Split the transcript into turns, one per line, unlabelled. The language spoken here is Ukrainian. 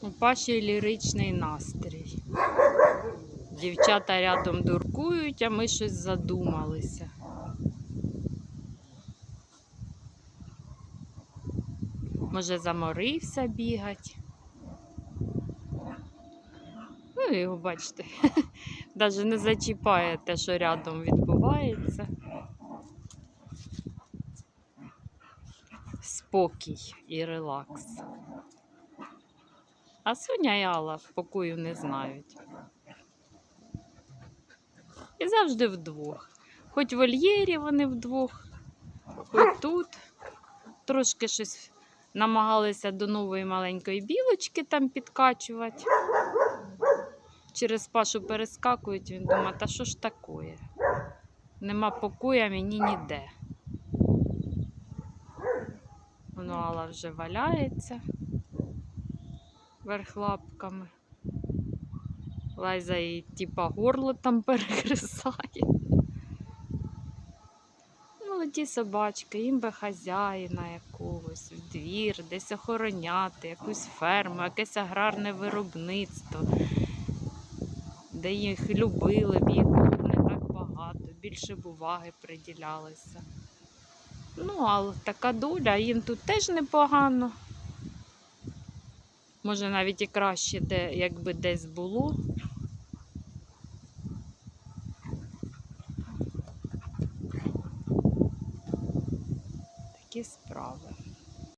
У Паші ліричний настрій. Дівчата рядом дуркують, а ми щось задумалися. Може, заморився бігать. Ну, його бачите, навіть не зачіпає те, що рядом відбувається. Спокій і релакс. А Соня і Алла покою не знають. І завжди вдвох. Хоч в вольєрі вони вдвох, хоч тут. Трошки щось намагалися до нової маленької білочки там підкачувати. Через пашу перескакують, він думає, та що ж таке? Нема покоя мені ніде. Воно Алла вже валяється верх лапками. Лайза їй типа горло там перегризає. Молоді собачки, їм би хазяїна якогось, в двір, десь охороняти, якусь ферму, якесь аграрне виробництво, де їх любили б, їх не так багато, більше б уваги приділялося. Ну, але така доля, їм тут теж непогано. Може навіть і краще, де, якби десь було. Такі справи.